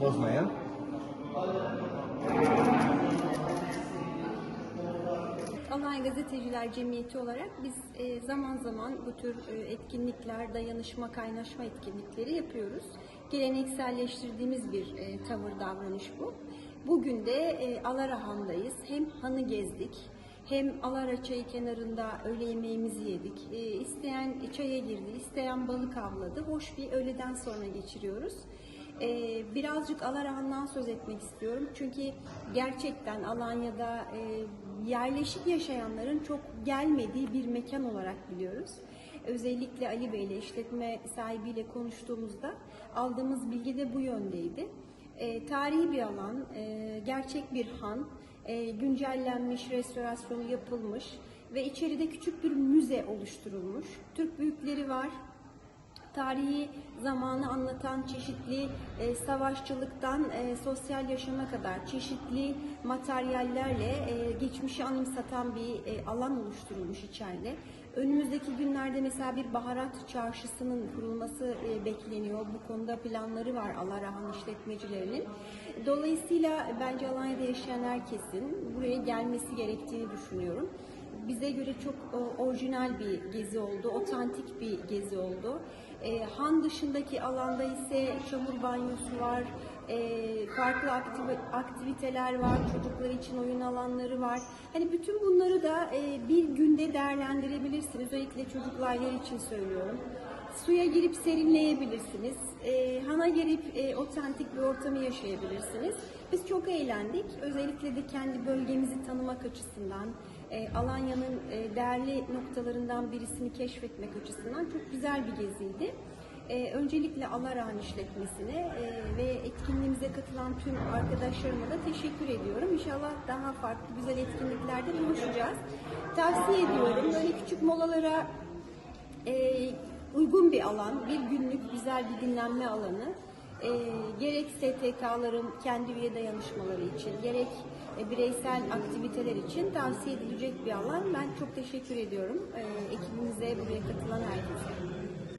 bozmayan. Alanya Gazeteciler Cemiyeti olarak biz e, zaman zaman bu tür e, etkinlikler, dayanışma, kaynaşma etkinlikleri yapıyoruz. Gelenekselleştirdiğimiz bir e, tavır, davranış bu. Bugün de Alarahan'dayız. Hem hanı gezdik, hem Alara çayı kenarında öğle yemeğimizi yedik. İsteyen çaya girdi, isteyen balık avladı. Hoş bir öğleden sonra geçiriyoruz. Ee, birazcık Alarahan'dan söz etmek istiyorum. Çünkü gerçekten Alanya'da e, yerleşik yaşayanların çok gelmediği bir mekan olarak biliyoruz. Özellikle Ali Bey ile işletme sahibiyle konuştuğumuzda aldığımız bilgi de bu yöndeydi. E, tarihi bir alan, e, gerçek bir han, e, güncellenmiş, restorasyonu yapılmış ve içeride küçük bir müze oluşturulmuş. Türk büyükleri var, tarihi zamanı anlatan çeşitli e, savaşçılıktan e, sosyal yaşama kadar çeşitli materyallerle e, geçmişi anımsatan bir e, alan oluşturulmuş içeride. Önümüzdeki günlerde mesela bir baharat çarşısının kurulması e, bekleniyor. Bu konuda planları var Alarahan işletmecilerinin. Dolayısıyla bence Alanya'da yaşayan herkesin buraya gelmesi gerektiğini düşünüyorum bize göre çok e, orijinal bir gezi oldu, otantik bir gezi oldu. E, han dışındaki alanda ise çamur banyosu var, e, farklı aktiv- aktiviteler var, çocuklar için oyun alanları var. Hani bütün bunları da bir günde değerlendirebilirsiniz. Özellikle çocuklar için söylüyorum. Suya girip serinleyebilirsiniz. Hana girip otantik bir ortamı yaşayabilirsiniz. Biz çok eğlendik. Özellikle de kendi bölgemizi tanımak açısından, e, Alanya'nın e, değerli noktalarından birisini keşfetmek açısından çok güzel bir geziydi. E, öncelikle Alarağan işletmesine ve etkinliğimize katılan tüm arkadaşlarıma da teşekkür ediyorum. İnşallah daha farklı güzel etkinliklerde buluşacağız. Tavsiye ediyorum. Böyle küçük molalara uygun bir alan, bir günlük güzel bir dinlenme alanı. E, gerek STK'ların kendi üye dayanışmaları için, gerek e, bireysel aktiviteler için tavsiye edilecek bir alan. Ben çok teşekkür ediyorum e, ekibimize, buraya katılan herkese.